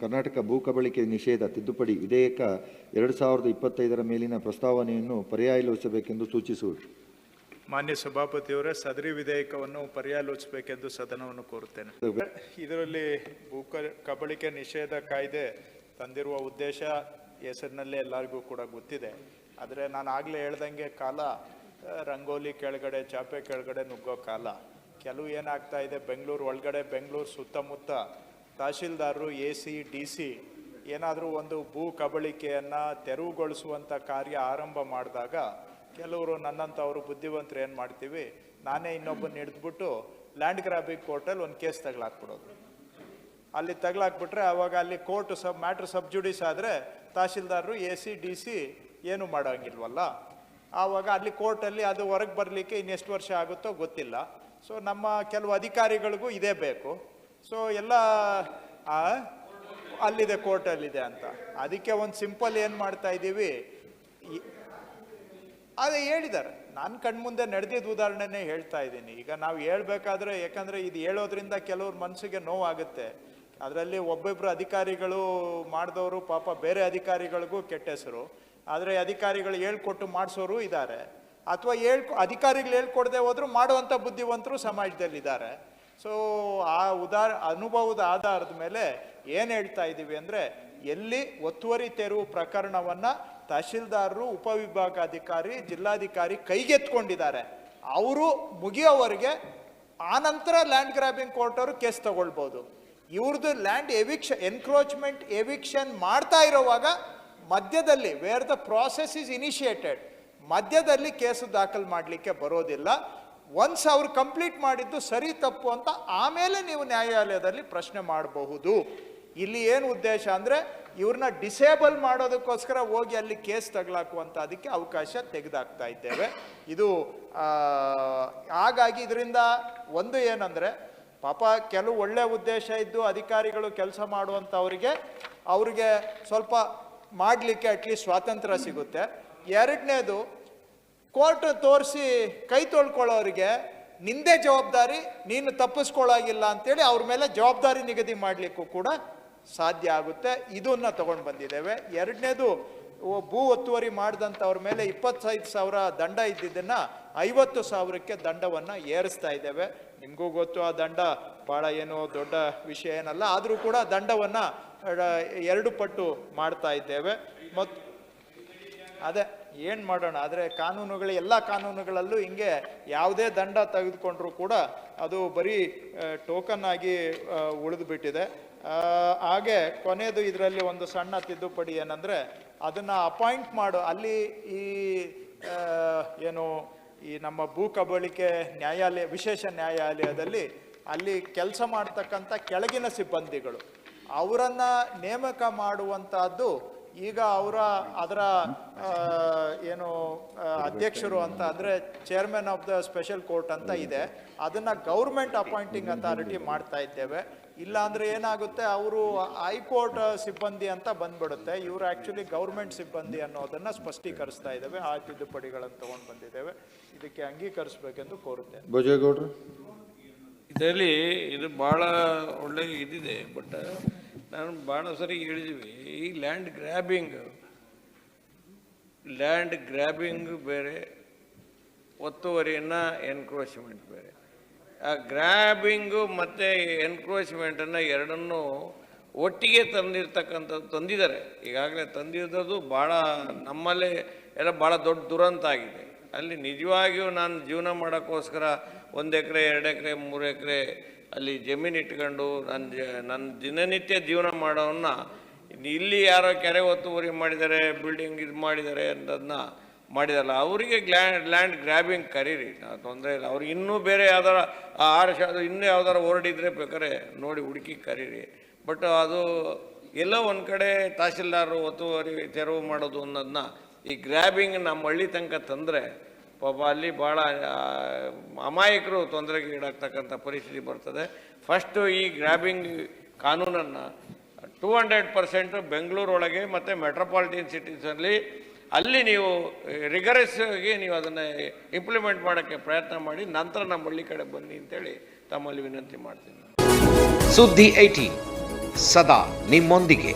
ಕರ್ನಾಟಕ ಭೂ ಕಬಳಿಕೆ ನಿಷೇಧ ತಿದ್ದುಪಡಿ ವಿಧೇಯಕ ಎರಡು ಸಾವಿರದ ಇಪ್ಪತ್ತೈದರ ಮೇಲಿನ ಪ್ರಸ್ತಾವನೆಯನ್ನು ಪರ್ಯಾಯಲೋಚಿಸಬೇಕೆಂದು ಸೂಚಿಸುವುದು. ಮಾನ್ಯ ಸಭಾಪತಿಯವರೇ ಸದರಿ ವಿಧೇಯಕವನ್ನು ಪರ್ಯಾಲೋಚಿಸಬೇಕೆಂದು ಸದನವನ್ನು ಕೋರುತ್ತೇನೆ. ಇದರಲ್ಲಿ ಭೂ ಕಬಳಿಕೆ ನಿಷೇಧ ಕಾಯ್ದೆ ತಂದಿರುವ ಉದ್ದೇಶ ಹೆಸರಿನಲ್ಲೇ ಎಲ್ಲರಿಗೂ ಕೂಡ ಗೊತ್ತಿದೆ. ಆದರೆ ನಾನು ಆಗಲೇ ಹೇಳ್ದಂಗೆ ಕಾಲ ರಂಗೋಲಿ ಕೆಳಗಡೆ ಚಾಪೆ ಕೆಳಗಡೆ ನುಗ್ಗೋ ಕಾಲ. ಕೆಲವು ಏನಾಗ್ತಾ ಇದೆ ಬೆಂಗಳೂರು ಒಳಗಡೆ ಬೆಂಗಳೂರು ಸುತ್ತಮುತ್ತ ತಹಶೀಲ್ದಾರರು, ಎ ಸಿ, ಡಿ ಸಿ ಏನಾದರೂ ಒಂದು ಭೂ ಕಬಳಿಕೆಯನ್ನು ತೆರವುಗೊಳಿಸುವಂಥ ಕಾರ್ಯ ಆರಂಭ ಮಾಡಿದಾಗ ಕೆಲವರು ನನ್ನಂಥವ್ರು ಬುದ್ಧಿವಂತರು ಏನು ಮಾಡ್ತೀವಿ, ನಾನೇ ಇನ್ನೊಬ್ಬನ ಹಿಡಿದ್ಬಿಟ್ಟು ಲ್ಯಾಂಡ್ ಗ್ರಾಬಿಂಗ್ ಕೋರ್ಟಲ್ಲಿ ಒಂದು ಕೇಸ್ ತಗಲಾಕ್ಬಿಡೋದು. ಅಲ್ಲಿ ತಗಲಾಕ್ಬಿಟ್ರೆ ಅವಾಗ ಅಲ್ಲಿ ಕೋರ್ಟ್ ಸಬ್, ಮ್ಯಾಟ್ರ್ ಸಬ್ಜುಡಿಸ್ ಆದರೆ ತಹಶೀಲ್ದಾರರು, ಎ ಸಿ, ಡಿ ಸಿ ಏನು ಮಾಡೋಂಗಿಲ್ವಲ್ಲ. ಆವಾಗ ಅಲ್ಲಿ ಕೋರ್ಟಲ್ಲಿ ಅದು ಹೊರಗೆ ಬರಲಿಕ್ಕೆ ಇನ್ನೆಷ್ಟು ವರ್ಷ ಆಗುತ್ತೋ ಗೊತ್ತಿಲ್ಲ. ಸೊ ನಮ್ಮ ಕೆಲವು ಅಧಿಕಾರಿಗಳಿಗೂ ಇದೇ ಬೇಕು. ಸೊ ಎಲ್ಲ ಅಲ್ಲಿದೆ, ಕೋರ್ಟಲ್ಲಿದೆ ಅಂತ. ಅದಕ್ಕೆ ಒಂದು ಸಿಂಪಲ್ ಏನು ಮಾಡ್ತಾ ಇದ್ದೀವಿ? ಅದೇ ಹೇಳಿದ್ದಾರೆ. ನಾನು ಕಣ್ಮುಂದೆ ನಡೆದಿದ್ದ ಉದಾಹರಣೆನೇ ಹೇಳ್ತಾ ಇದ್ದೀನಿ. ಈಗ ನಾವು ಹೇಳ್ಬೇಕಾದ್ರೆ ಯಾಕಂದ್ರೆ ಇದು ಹೇಳೋದ್ರಿಂದ ಕೆಲವ್ರ ಮನಸ್ಸಿಗೆ ನೋವಾಗುತ್ತೆ. ಅದರಲ್ಲಿ ಒಬ್ಬೊಬ್ಬರು ಅಧಿಕಾರಿಗಳು ಮಾಡಿದವರು ಪಾಪ ಬೇರೆ ಅಧಿಕಾರಿಗಳಿಗೂ ಕೆಟ್ಟ ಹೆಸರು. ಆದರೆ ಅಧಿಕಾರಿಗಳು ಹೇಳ್ಕೊಟ್ಟು ಮಾಡಿಸೋರು ಇದ್ದಾರೆ ಅಥವಾ ಹೇಳ್ಕೊ, ಅಧಿಕಾರಿಗಳು ಹೇಳ್ಕೊಡದೆ ಹೋದ್ರು ಮಾಡುವಂಥ ಬುದ್ಧಿವಂತರು ಸಮಾಜದಲ್ಲಿದ್ದಾರೆ. ಸೊ ಆ ಉದಾರ, ಅನುಭವದ ಆಧಾರದ ಮೇಲೆ ಏನು ಹೇಳ್ತಾ ಇದ್ದೀವಿ ಅಂದರೆ, ಎಲ್ಲಿ ಒತ್ತುವರಿ ತೆರವು ಪ್ರಕರಣವನ್ನು ತಹಶೀಲ್ದಾರರು, ಉಪವಿಭಾಗಾಧಿಕಾರಿ, ಜಿಲ್ಲಾಧಿಕಾರಿ ಕೈಗೆತ್ಕೊಂಡಿದ್ದಾರೆ ಅವರು ಮುಗಿಯೋವರೆಗೆ ಆನಂತರ ಲ್ಯಾಂಡ್ ಗ್ರಾಬಿಂಗ್ ಕೋರ್ಟ್ ಅವರು ಕೇಸ್ ತಗೊಳ್ಬೋದು. ಇವ್ರದ್ದು ಲ್ಯಾಂಡ್ ಎವಿಕ್ಷ ಎನ್ಕ್ರೋಚ್ಮೆಂಟ್ ಎವಿಕ್ಷನ್ ಮಾಡ್ತಾ ಇರೋವಾಗ ಮಧ್ಯದಲ್ಲಿ where the process is initiated ಮಧ್ಯದಲ್ಲಿ ಕೇಸು ದಾಖಲು ಮಾಡಲಿಕ್ಕೆ ಬರೋದಿಲ್ಲ. ಒನ್ಸ್ ಅವರು ಕಂಪ್ಲೀಟ್ ಮಾಡಿದ್ದು ಸರಿ ತಪ್ಪು ಅಂತ ಆಮೇಲೆ ನೀವು ನ್ಯಾಯಾಲಯದಲ್ಲಿ ಪ್ರಶ್ನೆ ಮಾಡಬಹುದು. ಇಲ್ಲಿ ಏನು ಉದ್ದೇಶ ಅಂದರೆ ಇವ್ರನ್ನ ಡಿಸೇಬಲ್ ಮಾಡೋದಕ್ಕೋಸ್ಕರ ಹೋಗಿ ಅಲ್ಲಿ ಕೇಸ್ ತಗಲಾಕುವಂಥ ಅದಕ್ಕೆ ಅವಕಾಶ ತೆಗೆದಾಕ್ತಾ ಇದ್ದೇವೆ. ಇದು ಹಾಗಾಗಿ ಇದರಿಂದ ಒಂದು ಏನಂದರೆ ಪಾಪ ಕೆಲವು ಒಳ್ಳೆ ಉದ್ದೇಶ ಇದ್ದು ಅಧಿಕಾರಿಗಳು ಕೆಲಸ ಮಾಡುವಂಥವ್ರಿಗೆ ಅವ್ರಿಗೆ ಸ್ವಲ್ಪ ಮಾಡಲಿಕ್ಕೆ ಅಟ್ಲೀಸ್ಟ್ ಸ್ವಾತಂತ್ರ್ಯ ಸಿಗುತ್ತೆ. ಎರಡನೇದು ಕೋರ್ಟ್ ತೋರಿಸಿ ಕೈ ತೊಳ್ಕೊಳ್ಳೋರಿಗೆ ನಿಂದೇ ಜವಾಬ್ದಾರಿ, ನೀನು ತಪ್ಪಿಸ್ಕೊಳ್ಳಾಗಿಲ್ಲ ಅಂತೇಳಿ ಅವ್ರ ಮೇಲೆ ಜವಾಬ್ದಾರಿ ನಿಗದಿ ಮಾಡಲಿಕ್ಕೂ ಕೂಡ ಸಾಧ್ಯ ಆಗುತ್ತೆ. ಇದನ್ನ ತಗೊಂಡು ಬಂದಿದ್ದೇವೆ. ಎರಡನೇದು ಭೂ ಒತ್ತುವರಿ ಮಾಡಿದಂಥವ್ರ ಮೇಲೆ ಇಪ್ಪತ್ತೈದು ಸಾವಿರ ದಂಡ ಇದ್ದಿದ್ದನ್ನು ಐವತ್ತು ಸಾವಿರಕ್ಕೆ ದಂಡವನ್ನು ಏರಿಸ್ತಾ ಇದ್ದೇವೆ. ನಿಮಗೂ ಗೊತ್ತು, ಆ ದಂಡ ಭಾಳ ಏನು ದೊಡ್ಡ ವಿಷಯ ಏನಲ್ಲ, ಆದರೂ ಕೂಡ ದಂಡವನ್ನು ಎರಡು ಪಟ್ಟು ಮಾಡ್ತಾ ಇದ್ದೇವೆ. ಮತ್ತು ಅದೇ ಏನು ಮಾಡೋಣ? ಆದರೆ ಕಾನೂನುಗಳು ಎಲ್ಲ ಕಾನೂನುಗಳಲ್ಲೂ ಹಿಂಗೆ ಯಾವುದೇ ದಂಡ ತೆಗೆದುಕೊಂಡ್ರೂ ಕೂಡ ಅದು ಬರೀ ಟೋಕನ್ ಆಗಿ ಉಳಿದು ಬಿಟ್ಟಿದೆ ಆ, ಹಾಗೆ ಕೊನೆಯದು ಇದರಲ್ಲಿ ಒಂದು ಸಣ್ಣ ತಿದ್ದುಪಡಿ ಏನಂದರೆ ಅದನ್ನು ಅಪಾಯಿಂಟ್ ಮಾಡು. ಅಲ್ಲಿ ಈ ಏನು ಈ ನಮ್ಮ ಭೂ ಕಬಳಿಕೆ ನ್ಯಾಯಾಲಯ ವಿಶೇಷ ನ್ಯಾಯಾಲಯದಲ್ಲಿ ಅಲ್ಲಿ ಕೆಲಸ ಮಾಡ್ತಕ್ಕಂಥ ಕೆಳಗಿನ ಸಿಬ್ಬಂದಿಗಳು ಅವರನ್ನು ನೇಮಕ ಮಾಡುವಂತಹದ್ದು ಈಗ ಅವರ ಅದರ ಏನು ಅಧ್ಯಕ್ಷರು ಅಂತ ಅಂದರೆ chairman of the special court ಅಂತ ಇದೆ. ಅದನ್ನು ಗೌರ್ಮೆಂಟ್ ಅಪಾಯಿಂಟಿಂಗ್ ಅಥಾರಿಟಿ ಮಾಡ್ತಾ ಇದ್ದೇವೆ. ಇಲ್ಲ ಅಂದರೆ ಏನಾಗುತ್ತೆ ಅವರು ಹೈಕೋರ್ಟ್ ಸಿಬ್ಬಂದಿ ಅಂತ ಬಂದ್ಬಿಡುತ್ತೆ. ಇವರು ಆ್ಯಕ್ಚುಲಿ ಗೌರ್ಮೆಂಟ್ ಸಿಬ್ಬಂದಿ ಅನ್ನೋದನ್ನು ಸ್ಪಷ್ಟೀಕರಿಸ್ತಾ ಇದ್ದೇವೆ. ಆ ತಿದ್ದುಪಡಿಗಳನ್ನು ತೊಗೊಂಡು ಬಂದಿದ್ದೇವೆ. ಇದಕ್ಕೆ ಅಂಗೀಕರಿಸಬೇಕೆಂದು ಕೋರುತ್ತೇನೆ. ಭೋಜೇಗೌಡರು ಇದರಲ್ಲಿ ಇದು ಭಾಳ ಒಳ್ಳೆ ಇದಿದೆ ಬಟ್ ನಾನು ಭಾಳ ಸರಿ ಹೇಳಿದ್ವಿ. ಈ ಲ್ಯಾಂಡ್ ಗ್ರ್ಯಾಬಿಂಗ್ ಲ್ಯಾಂಡ್ ಗ್ರ್ಯಾಬಿಂಗ್ ಬೇರೆ, ಒತ್ತುವರಿಯನ್ನು ಎನ್ಕ್ರೋಚ್ಮೆಂಟ್ ಬೇರೆ. ಆ ಗ್ರ್ಯಾಬಿಂಗು ಮತ್ತು ಎನ್ಕ್ರೋಚ್ಮೆಂಟನ್ನು ಎರಡನ್ನೂ ಒಟ್ಟಿಗೆ ತಂದಿರ್ತಕ್ಕಂಥದ್ದು ತಂದಿದ್ದಾರೆ. ಈಗಾಗಲೇ ತಂದಿರೋದು ಭಾಳ ನಮ್ಮಲ್ಲೇ ಎಲ್ಲ ಭಾಳ ದೊಡ್ಡ ದುರಂತ ಆಗಿದೆ. ಅಲ್ಲಿ ನಿಜವಾಗಿಯೂ ನಾನು ಜೀವನ ಮಾಡೋಕ್ಕೋಸ್ಕರ ಒಂದು ಎಕರೆ, ಎರಡು ಎಕರೆ, ಮೂರು ಎಕರೆ ಅಲ್ಲಿ ಜಮೀನು ಇಟ್ಕೊಂಡು ನನ್ನ ಜ ನನ್ನ ದಿನನಿತ್ಯ ಜೀವನ ಮಾಡೋವನ್ನ ಇಲ್ಲಿ ಯಾರೋ ಕೆರೆ ಒತ್ತುವರಿ ಮಾಡಿದ್ದಾರೆ ಬಿಲ್ಡಿಂಗ್ ಇದು ಮಾಡಿದ್ದಾರೆ ಅಂತದನ್ನ ಮಾಡಿದಲ್ಲ. ಅವರಿಗೆ ಲ್ಯಾಂಡ್ ಲ್ಯಾಂಡ್ ಗ್ರ್ಯಾಬಿಂಗ್ ಕರೀರಿ ತೊಂದರೆ ಇಲ್ಲ. ಅವ್ರಿಗೆ ಇನ್ನೂ ಬೇರೆ ಯಾವ್ದಾರ ಆರು ಶ ಇನ್ನೂ ಯಾವ್ದಾರ ಹೊರಡಿದ್ರೆ ಬೇಕಾದ್ರೆ ನೋಡಿ ಹುಡುಕಿ ಕರೀರಿ. ಬಟ್ ಅದು ಎಲ್ಲ ಒಂದು ಕಡೆ ತಹಸೀಲ್ದಾರರು ಒತ್ತುವರಿ ತೆರವು ಮಾಡೋದು ಅನ್ನೋದನ್ನ ಈ ಗ್ರ್ಯಾಬಿಂಗ್ ನಮ್ಮ ಹಳ್ಳಿ ತನಕ ತಂದರೆ ಪಾಪ ಅಲ್ಲಿ ಭಾಳ ಅಮಾಯಕರು ತೊಂದರೆಗೆ ಈಡಾಗ್ತಕ್ಕಂಥ ಪರಿಸ್ಥಿತಿ ಬರ್ತದೆ. ಫಸ್ಟು ಈ ಗ್ರ್ಯಾಬಿಂಗ್ ಕಾನೂನನ್ನು ಟೂ ಹಂಡ್ರೆಡ್ ಪರ್ಸೆಂಟ್ ಬೆಂಗಳೂರೊಳಗೆ ಮತ್ತು ಮೆಟ್ರೋಪಾಲಿಟನ್ ಸಿಟೀಸಲ್ಲಿ ಅಲ್ಲಿ ನೀವು ರಿಗರಸ್ ನೀವು ಅದನ್ನು ಇಂಪ್ಲಿಮೆಂಟ್ ಮಾಡೋಕ್ಕೆ ಪ್ರಯತ್ನ ಮಾಡಿ, ನಂತರ ನಮ್ಮ ಹಳ್ಳಿ ಕಡೆ ಬನ್ನಿ ಅಂತೇಳಿ ತಮ್ಮಲ್ಲಿ ವಿನಂತಿ ಮಾಡ್ತೀನಿ. ಸುದ್ದಿ ಐಟಿ ಸದಾ ನಿಮ್ಮೊಂದಿಗೆ.